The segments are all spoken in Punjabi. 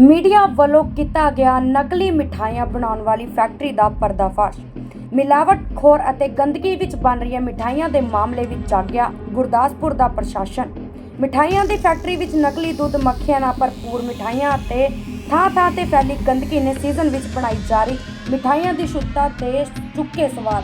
ਮੀਡੀਆ ਵੱਲੋਂ ਕੀਤਾ ਗਿਆ ਨਕਲੀ ਮਿਠਾਈਆਂ ਬਣਾਉਣ ਵਾਲੀ ਫੈਕਟਰੀ ਦਾ ਪਰਦਾਫਾਸ਼। ਮਿਲਾਵਟਖੋਰ ਅਤੇ ਗੰਦਗੀ ਵਿੱਚ ਬਣ ਰਹੀਆਂ ਮਿਠਾਈਆਂ ਦੇ ਮਾਮਲੇ ਵਿੱਚ ਜਾਗਿਆ ਗੁਰਦਾਸਪੁਰ ਦਾ ਪ੍ਰਸ਼ਾਸਨ। ਮਿਠਾਈਆਂ ਦੀ ਫੈਕਟਰੀ ਵਿੱਚ ਨਕਲੀ ਦੁੱਧ ਮੱਖੀਆਂ ਨਾਲ ਭਰਪੂਰ ਮਿਠਾਈਆਂ ਅਤੇ ਥਾਂ-ਥਾਂ ਤੇ ਫੈਲੀ ਗੰਦਗੀ ਨੇ ਸੀਜ਼ਨ ਵਿੱਚ ਬਣਾਈ ਜਾ ਰਹੀ ਮਿਠਾਈਆਂ ਦੀ ਸ਼ੁੱਧਤਾ ਤੇ ਚੁੱਕੇ ਸਵਾਲ।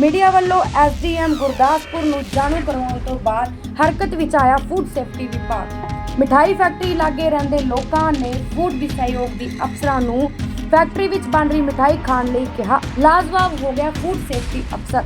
ਮੀਡੀਆ ਵੱਲੋਂ ਐਸਡੀਐਮ ਗੁਰਦਾਸਪੁਰ ਨੂੰ ਜਾਣੂ ਕਰਵਾਉਣ ਤੋਂ ਬਾਅਦ ਹਰਕਤ ਵਿੱਚ ਆਇਆ ਫੂਡ ਸੇਫਟੀ ਵਿਭਾਗ। ਮਿਠਾਈ ਫੈਕਟਰੀ ਲਾਗੇ ਰਹਿੰਦੇ ਲੋਕਾਂ ਨੇ ਫੂਡ ਦੀ ਸਹਿਯੋਗ ਦੀ ਅਫਸਰਾਂ ਨੂੰ ਫੈਕਟਰੀ ਵਿੱਚ ਬਣ ਰਹੀ ਮਿਠਾਈ ਖਾਣ ਲਈ ਕਿਹਾ। ਲਾਜਵਾਬ ਹੋ ਗਿਆ ਫੂਡ ਸੇਫਟੀ ਅਫਸਰ।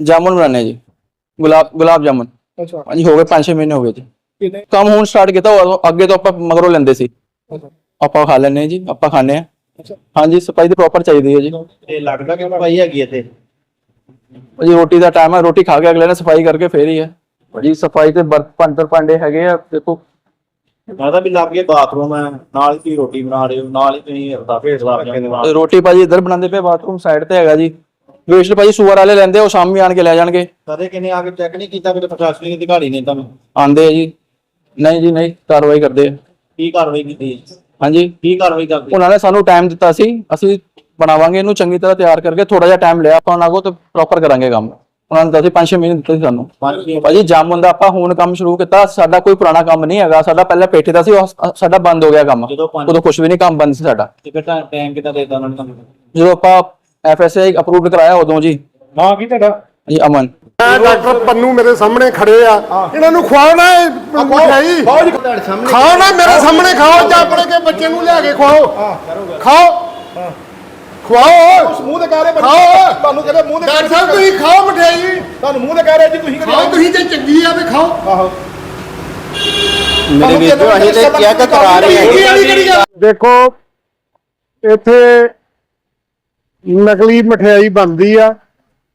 ਜਾਮੁਨ ਬਣਾਉਣੇ ਜੀ। ਗੁਲਾਬ ਗੁਲਾਬ ਜਾਮੁਨ। ਅੱਛਾ। ਹਾਂਜੀ ਹੋ ਗਏ 5-6 ਮਹੀਨੇ ਹੋ ਗਏ ਜੀ। ਕੰਮ ਹੁਣ ਸਟਾਰਟ ਕੀਤਾ ਉਦੋਂ ਅੱਗੇ ਤੋਂ ਆਪਾਂ ਮਗਰੋਂ ਲੈਂਦੇ ਸੀ। ਆਪਾਂ ਖਾ ਹਾਂ ਜੀ ਆਪਾਂ ਹਾਂ। ਅੱਛਾ। ਹਾਂਜੀ ਸਫ਼ਾਈ ਤੇ ਪ੍ਰੋਪਰ ਚਾਹੀਦੀ ਹੈ ਜੀ। ਇਹ ਲੱਗਦਾ ਕਿ ਭਾਈ ਹੈਗੀ ਇੱਥੇ? ਜੀ ਰੋਟੀ ਦਾ ਟਾਈਮ ਹੈ ਰੋਟੀ ਖਾ ਕੇ ਅਗਲੇ ਨੇ ਸਫ਼ਾਈ ਕਰਕੇ ਫੇਰ ਹੀ ਹੈ। ਜੀ ਸਫ਼ਾਈ ਤੇ ਬਰਤਨ ਭਾਂਡੇ ਭਾਂਡੇ ਹੈਗੇ ਆ ਦੇਖੋ। ਲੱਗਦਾ ਵੀ ਲੱਗ ਗਿਆ ਬਾਥਰੂਮ ਹੈ ਨਾਲ ਹੀ ਰੋਟੀ ਬਣਾ ਰਹੇ ਹੋ ਨਾਲ ਹੀ ਤੁਸੀਂ ਭੇਜ ਲਾ ਰੋਟੀ ਭਾਜੀ ਇੱਧਰ ਬਣਾਉਂਦੇ ਪਏ ਬਾਥਰੂਮ ਸਾਈਡ ਤੇ ਹੈਗਾ ਜੀ। ਵੇਸਟ ਭਾਜੀ ਸੂਅਰ ਵਾਲੇ ਲੈਂਦੇ ਆ, ਉਹ ਸ਼ਾਮੀ ਆਣ ਕੇ ਲੈ ਜਾਣਗੇ। ਕਦੇ ਕਿਨੇ ਆ ਕੇ ਚੈੱਕ ਨਹੀਂ ਕੀਤਾ ਕਿ ਪ੍ਰਸ਼ਾਸਨਿਕ ਅਧਿਕਾਰੀ ਨੇ ਤੁਹਾਨੂੰ? ਆਂਦੇ ਆ ਜੀ। ਨਹੀਂ ਜੀ ਨਹੀਂ ਕਾਰਵਾਈ ਕਰਦੇ ਆ। ਕੀ ਕਾਰਵਾਈ ਕੀਤੀ ਹਾਂਜੀ। ਕੀ ਕਾਰਵਾਈ ਕਰਦੇ ਉਹਨਾਂ ਨੇ ਸਾਨੂੰ ਟਾਈਮ ਦਿੱਤਾ ਸੀ ਅਸੀਂ ਬਣਾਵਾਂਗੇ ਇਹਨੂੰ ਚੰਗੀ ਤਰ੍ਹਾਂ ਤਿਆਰ ਕਰਕੇ ਥੋੜਾ ਜਿਹਾ ਟਾਈਮ ਲਿਆ ਆਪਾਂ ਉਹਨਾਂ ਕੋਲ ਤੇ ਪ੍ਰੋਪਰ ਕਰਾਂਗੇ ਕੰਮ। ਉਹਨਾਂ ਨੇ ਦੱਸੀ 5-6 ਮਹੀਨੇ ਦਿੱਤੇ ਸੀ ਸਾਨੂੰ। ਪੰਜ ਕੀ ਭਾਜੀ ਜਾਮੁਨ ਦਾ ਆਪਾਂ ਹੁਣ ਕੰਮ ਸ਼ੁਰੂ ਕੀਤਾ ਸਾਡਾ ਕੋਈ ਪੁਰਾਣਾ ਕੰਮ ਨਹੀਂ ਹੈਗਾ ਸਾਡਾ ਪਹਿਲਾਂ ਪੇਠੇ ਦਾ ਸੀ ਉਹ ਸ- ਸਾਡਾ ਬੰਦ ਹੋ ਗਿਆ ਕੰਮ। ਜਦੋਂ ਪੰਜ ਉਦੋਂ ਕੁਝ ਵੀ ਨਹੀਂ ਕੰਮ ਬੰਦ ਸੀ ਸਾਡਾ। ਟਿਕਟ ਟਾਈਮ ਕਿਤਾ ਦੇਤਾ ਉਹਨਾਂ ਨੇ ਤੁਹਾਨੂੰ? ਜਦੋਂ ਆਪਾਂ ਐਫਐਸਏ ਅਪਰੂਵਡ ਕਰਾਇਆ ਉਦੋਂ ਜੀ। ਹਾਂ ਕੀ ਤੁਹਾਡਾ? ਜੀ ਅਮਨ। ਮੈਂ ਡਾਕਟਰ ਪੰਨੂ ਮੇਰੇ ਸਾਹਮਣੇ ਖੜੇ ਆ। ਇਹਨਾਂ ਨੂੰ ਖਵਾਓ। ਨਾ ਇਹ ਮਠਿਆਈ ਖਾਓ ਨਾ ਮੇਰੇ ਸਾਹਮਣੇ ਖਾਓ ਜਾਂ ਆਪਣੇ ਕੇ ਬੱਚੇ ਨੂੰ ਲਿਆ ਕੇ ਖਵਾਓ। ਖਾਓ। ਖਵਾਓ। ਮੂੰਹ ਤੇ ਕਹਿ ਰਹੇ ਬੱਚੇ ਖਾਓ। ਤੁਹਾਨੂੰ ਕਹਿੰਦੇ ਮੂੰਹ ਤੇ ਡਾਕਟਰ ਸਾਹਿਬ ਤੁਸੀਂ ਖਾਓ ਮਠਿਆਈ। ਤੁਹਾਨੂੰ ਮੂੰਹ ਤੇ ਕਹਿ ਰਹੇ ਜੀ ਤੁਸੀਂ ਖਾਓ ਤੁਸੀਂ ਤੇ ਚੰਗੀ ਆ ਤੇ ਖਾਓ। ਆਹੋ। ਮੇਰੇ ਵੀਰ ਜੋ ਅਸੀਂ ਤੇ ਚੈੱਕ ਕਰਾ ਰਹੇ ਹਾਂ ਦੇਖੋ ਇੱਥੇ ਨਕਲੀ ਮਠਿਆਈ ਬਣਦੀ ਆ।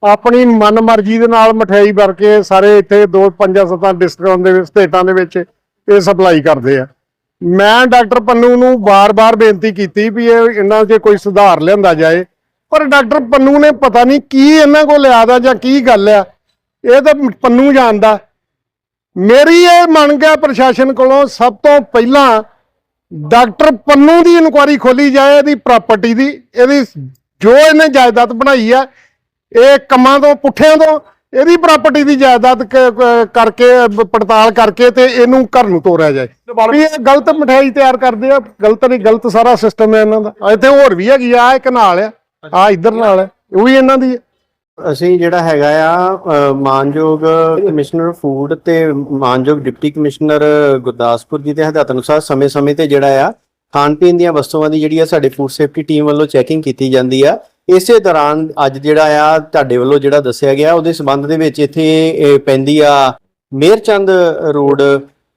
ਆਪਣੀ ਮਨਮਰਜ਼ੀ ਦੇ ਨਾਲ ਮਠਿਆਈ ਭਰ ਕੇ ਸਾਰੇ ਇੱਥੇ ਦੋ ਪੰਜਾਂ ਸੱਤਾਂ ਡਿਸਟ੍ਰਿਕਟਾਂ ਦੇ ਵਿੱਚ, ਸਟੇਟਾਂ ਦੇ ਵਿੱਚ ਇਹ ਸਪਲਾਈ ਕਰਦੇ ਆ। ਮੈਂ ਡਾਕਟਰ ਪੰਨੂ ਨੂੰ ਬਾਰ-ਬਾਰ ਬੇਨਤੀ ਕੀਤੀ ਵੀ ਇਹ ਇਹਨਾਂ 'ਚ ਕੋਈ ਸੁਧਾਰ ਲਿਆਂਦਾ ਜਾਏ, ਪਰ ਡਾਕਟਰ ਪੰਨੂ ਨੇ ਪਤਾ ਨਹੀਂ ਕੀ ਇਹਨਾਂ ਕੋਲ ਲਿਆਦਾ ਜਾਂ ਕੀ ਗੱਲ ਆ। ਇਹ ਤਾਂ ਪੰਨੂ ਜਾਣਦਾ। ਮੇਰੀ ਇਹ ਮੰਗ ਹੈ ਪ੍ਰਸ਼ਾਸਨ ਕੋਲੋਂ ਸਭ ਤੋਂ ਪਹਿਲਾਂ ਡਾਕਟਰ ਪੰਨੂ ਦੀ ਇਨਕੁਆਰੀ ਖੋਲੀ ਜਾਏ, ਇਹਦੀ ਪ੍ਰਾਪਰਟੀ ਦੀ, ਇਹਦੀ ਜੋ ਇਹਨੇ ਜਾਇਦਾਦ ਬਣਾਈ ਆ ਇਹ ਕੰਮਾਂ ਤੋਂ ਪੁੱਠਿਆਂ ਤੋਂ ਇਹਦੀ ਪ੍ਰਾਪਰਟੀ ਦੀ ਜਾਇਦਾਦ ਕਰਕੇ ਪੜਤਾਲ ਕਰਕੇ ਤੇ ਇਹਨੂੰ ਘਰ ਨੂੰ ਤੋਰਿਆ ਜਾਏ। ਵੀ ਇਹ ਗਲਤ ਮਠਿਆਈ ਤਿਆਰ ਕਰਦੇ ਆ ਗਲਤ ਨਹੀਂ ਗਲਤ ਸਾਰਾ ਸਿਸਟਮ ਹੈ ਇਹਨਾਂ ਦਾ। ਇੱਥੇ ਹੋਰ ਵੀ ਹੈਗੀ ਆ ਇੱਕ ਨਾਲ ਆ ਆ ਇੱਧਰ ਨਾਲ ਆ ਉਹ ਵੀ ਇਹਨਾਂ ਦੀ ਹੈ ਅਸੀਂ ਜਿਹੜਾ ਹੈਗਾ ਆ ਮਾਨਯੋਗ ਕਮਿਸ਼ਨਰ ਫੂਡ ਤੇ ਮਾਨਯੋਗ ਡਿਪਟੀ ਕਮਿਸ਼ਨਰ ਗੁਰਦਾਸਪੁਰ ਜੀ ਦੇ ਹਦਾਇਤ ਅਨੁਸਾਰ ਸਮੇਂ-ਸਮੇਂ ਤੇ ਜਿਹੜਾ ਆ ਖਾਣ ਪੀਣ ਦੀਆਂ ਵਸਤੂਆਂ ਦੀ ਜਿਹੜੀ ਆ ਸਾਡੇ ਫੂਡ ਸੇਫਟੀ ਟੀਮ ਵੱਲੋਂ ਚੈਕਿੰਗ ਕੀਤੀ ਜਾਂਦੀ ਆ। ਇਸੇ ਦੌਰਾਨ ਅੱਜ ਜਿਹੜਾ ਆ ਤੁਹਾਡੇ ਵੱਲੋਂ ਜਿਹੜਾ ਦੱਸਿਆ ਗਿਆ, ਉਹਦੇ ਸੰਬੰਧ ਦੇ ਵਿੱਚ ਇੱਥੇ ਪੈਂਦੀ ਆ ਮੇਰਚੰਦ ਰੋਡ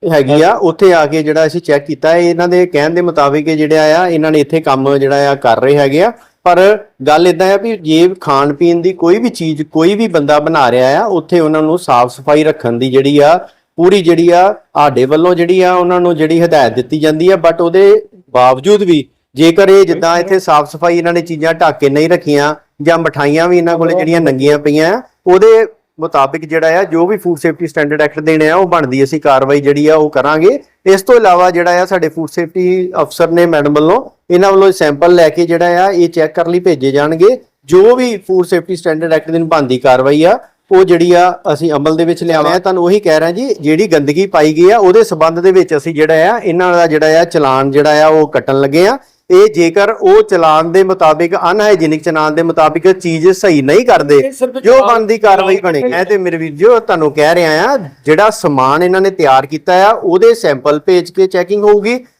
ਹੈਗੀ ਆ, ਉੱਥੇ ਆ ਕੇ ਜਿਹੜਾ ਅਸੀਂ ਚੈੱਕ ਕੀਤਾ। ਇਹਨਾਂ ਦੇ ਕਹਿਣ ਦੇ ਮੁਤਾਬਿਕ ਜਿਹੜਾ ਆ, ਇਹਨਾਂ ਨੇ ਇੱਥੇ ਕੰਮ ਜਿਹੜਾ ਆ ਕਰ ਰਹੇ ਹੈਗੇ ਆ। ਪਰ ਗੱਲ ਇਦਾਂ ਆ ਵੀ ਜੇ ਖਾਣ ਪੀਣ ਦੀ ਕੋਈ ਵੀ ਚੀਜ਼, ਕੋਈ ਵੀ ਬੰਦਾ ਬਣਾ ਰਿਹਾ ਆ, ਉੱਥੇ ਉਹਨਾਂ ਨੂੰ ਸਾਫ਼ ਸਫ਼ਾਈ ਰੱਖਣ ਦੀ ਜਿਹੜੀ ਆ, ਪੂਰੀ ਜਿਹੜੀ ਆ, ਸਾਡੇ ਵੱਲੋਂ ਜਿਹੜੀ ਆ, ਉਹਨਾਂ ਨੂੰ ਜਿਹੜੀ ਹਦਾਇਤ ਦਿੱਤੀ ਜਾਂਦੀ ਆ। ਬਟ ਉਹਦੇ ਬਾਵਜੂਦ ਵੀ ਜੇਕਰ ਇਹ ਜਿੱਦਾਂ ਇੱਥੇ ਸਾਫ਼ ਸਫ਼ਾਈ ਇਹਨਾਂ ਨੇ ਚੀਜ਼ਾਂ ਢੱਕ ਕੇ ਨਹੀਂ ਰੱਖੀਆਂ ਜਾਂ ਮਠਾਈਆਂ ਵੀ ਇਹਨਾਂ ਕੋਲੇ ਜਿਹੜੀਆਂ ਨੰਗੀਆਂ ਪਈਆਂ ਉਹਦੇ ਮੁਤਾਬਿਕ ਜਿਹੜਾ ਆ ਜੋ ਵੀ ਫੂਡ ਸੇਫਟੀ ਸਟੈਂਡਰਡ ਐਕਟ ਦੇਣੇ ਆ ਉਹ ਬਣਦੀ ਅਸੀਂ ਕਾਰਵਾਈ ਜਿਹੜੀ ਆ ਉਹ ਕਰਾਂਗੇ। ਇਸ ਤੋਂ ਇਲਾਵਾ ਜਿਹੜਾ ਆ ਸਾਡੇ ਫੂਡ ਸੇਫਟੀ ਅਫਸਰ ਨੇ ਮੈਡਮ ਵੱਲੋਂ ਇਹਨਾਂ ਵੱਲੋਂ ਸੈਂਪਲ ਲੈ ਕੇ ਜਿਹੜਾ ਆ ਇਹ ਚੈੱਕ ਕਰਨ ਲਈ ਭੇਜੇ ਜਾਣਗੇ। ਜੋ ਵੀ ਫੂਡ ਸੇਫਟੀ ਸਟੈਂਡਰਡ ਐਕਟ ਦੀ ਬਣਦੀ ਕਾਰਵਾਈ ਆ ਉਹ ਜਿਹੜੀ ਆ ਅਸੀਂ ਅਮਲ ਦੇ ਵਿੱਚ ਲਿਆਵਾਂ ਮੈਂ ਤੁਹਾਨੂੰ ਉਹੀ ਕਹਿ ਰਿਹਾ ਜੀ ਜਿਹੜੀ ਗੰਦਗੀ ਪਾਈ ਗਈ ਆ ਉਹਦੇ ਸਬੰਧ ਦੇ ਵਿੱਚ ਅਸੀਂ ਜਿਹੜਾ ਆ ਇਹਨਾਂ ਦਾ ਜਿਹੜਾ ਆ ਚਲਾਨ ਜਿਹੜਾ ਆ ਉਹ ਕੱਟਣ ਲੱਗੇ ਆ। ਇਹ ਜੇਕਰ ਉਹ ਚਲਾਨ ਦੇ ਮੁਤਾਬਿਕ ਅਨਹਾਈਜੀਨਿਕ ਚਲਾਨ ਦੇ ਮੁਤਾਬਿਕ ਚੀਜ਼ ਸਹੀ ਨਹੀਂ ਕਰਦੇ ਜੋ ਬਣਦੀ ਕਾਰਵਾਈ ਬਣੇ। ਮੈਂ ਤੇ ਮੇਰੇ ਵੀਰ ਜੋ ਤੁਹਾਨੂੰ ਕਹਿ ਰਿਹਾ ਆ ਜਿਹੜਾ ਸਮਾਨ ਇਹਨਾਂ ਨੇ ਤਿਆਰ ਕੀਤਾ ਆ ਉਹਦੇ ਸੈਂਪਲ ਭੇਜ ਕੇ ਚੈਕਿੰਗ ਹੋਊਗੀ।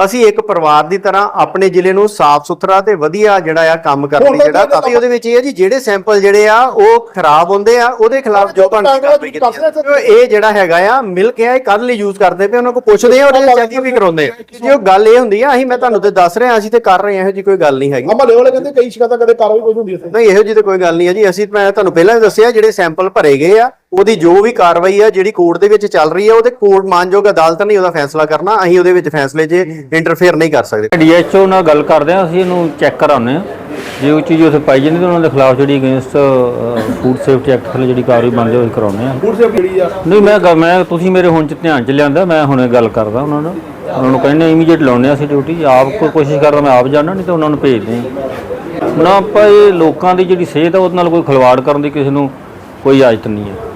ਅਸੀਂ ਇੱਕ ਪਰਿਵਾਰ ਦੀ ਤਰ੍ਹਾਂ ਆਪਣੇ ਜ਼ਿਲ੍ਹੇ ਨੂੰ ਸਾਫ਼ ਸੁਥਰਾ ਤੇ ਵਧੀਆ ਜਿਹੜਾ ਆ ਕੰਮ ਕਰਨ ਦੀ ਜਿਹੜਾ ਕਾਫੀ ਉਹਦੇ ਵਿੱਚ ਇਹ ਹੈ ਜੀ ਜਿਹੜੇ ਸੈਂਪਲ ਜਿਹੜੇ ਆ ਉਹ ਖਰਾਬ ਹੁੰਦੇ ਆ ਉਹਦੇ ਖਿਲਾਫ ਜੋ ਬਣਦੀ ਕਾਰਵਾਈ ਕੀਤੀ। ਇਹ ਜਿਹੜਾ ਹੈਗਾ ਆ ਮਿਲਕ ਆ ਇਹ ਕੱਲ ਲਈ ਯੂਜ਼ ਕਰਦੇ ਪਏ ਉਹਨਾਂ ਕੋਲ ਪੁੱਛਦੇ ਆ ਇਹ ਚੈਕਿੰਗ ਵੀ ਕਰਾਉਂਦੇ ਜੀ ਉਹ ਗੱਲ ਇਹ ਹੁੰਦੀ ਆ ਅਸੀਂ ਮੈਂ ਤੁਹਾਨੂੰ ਤੇ ਦੱਸ ਰਿਹਾ ਅਸੀਂ ਤੇ ਕਰ ਰਹੇ ਆ ਇਹੋ ਜੀ ਕੋਈ ਗੱਲ ਨਹੀਂ ਹੈਗੀ। ਅਮਲੇ ਵਾਲੇ ਕਹਿੰਦੇ ਕਈ ਸ਼ਿਕਾਇਤਾਂ ਕਦੇ ਕਾਰਵਾਈ ਕੋਈ ਹੁੰਦੀ ਇੱਥੇ। ਨਹੀਂ ਇਹੋ ਜਿਹੀ ਤਾਂ ਕੋਈ ਗੱਲ ਨਹੀਂ ਹੈ ਜੀ ਅਸੀਂ ਮੈਂ ਤੁਹਾਨੂੰ ਪਹਿਲਾਂ ਹੀ ਦੱਸਿਆ ਜਿਹੜੇ ਸੈਂਪਲ ਭਰੇ ਗਏ ਆ ਉਹਦੀ ਜੋ ਵੀ ਕਾਰਵਾਈ ਆ ਜਿਹੜੀ ਕੋਰਟ ਦੇ ਵਿੱਚ ਚੱਲ ਰਹੀ ਆ ਉਹਦੇ ਕੋਰਟ ਮਾਨਯੋਗ ਅਦਾਲਤ ਨੇ ਉਹਦਾ ਫੈਸਲਾ ਕਰਨਾ। ਅਸੀਂ ਉਹਦੇ ਵਿੱਚ ਫੈਸਲੇ 'ਚ ਇੰਟਰਫੇਅਰ ਨਹੀਂ ਕਰ ਸਕਦੇ। ਡੀਐਚਓ ਨਾਲ ਗੱਲ ਕਰਦੇ ਹਾਂ ਅਸੀਂ ਇਹਨੂੰ ਚੈੱਕ ਕਰਾਉਂਦੇ ਹਾਂ। ਜੇ ਉਹ ਚੀਜ਼ ਉੱਥੇ ਪਾਈ ਜਾਂਦੀ ਤਾਂ ਉਹਨਾਂ ਦੇ ਖਿਲਾਫ ਜਿਹੜੀ ਅਗੇਂਸਟ ਫੂਡ ਸੇਫਟੀ ਐਕਟ ਥੱਲੇ ਜਿਹੜੀ ਕਾਰਵਾਈ ਬਣਦੀ ਉਹ ਕਰਾਉਂਦੇ ਹਾਂ। ਫੂਡ ਸੇਫਟੀ ਜਿਹੜੀ ਆ। ਨਹੀਂ ਮੈਂ ਮੈਂ ਤੁਸੀਂ ਮੇਰੇ ਹੁਣ ਚ ਧਿਆਨ ਚ ਲਿਆਂਦਾ ਮੈਂ ਹੁਣੇ ਗੱਲ ਕਰਦਾ ਉਹਨਾਂ ਨਾਲ ਉਹਨਾਂ ਨੂੰ ਕਹਿੰਦੇ ਇਮੀਡੀਏਟ ਲਾਉਂਦੇ ਹਾਂ ਅਸੀਂ ਡਿਊਟੀ ਆਪ ਕੋਈ ਕੋਸ਼ਿਸ਼ ਕਰਦਾ ਮੈਂ ਆਪ ਜਾਣਾ ਨਹੀਂ ਤਾਂ ਉਹਨਾਂ ਨੂੰ ਭੇਜਦੇ ਹਾਂ ਨਾ ਆਪਾਂ ਇਹ ਲੋਕਾਂ ਦੀ ਜਿਹੜੀ ਸਿਹਤ ਆ ਉਹਦੇ ਨਾਲ ਕੋਈ ਖਿਲਵਾੜ ਕਰਨ ਦੀ ਕਿਸੇ ਨੂੰ ਕੋਈ ਇਜਾਜ਼ਤ ਨਹੀਂ ਹੈ।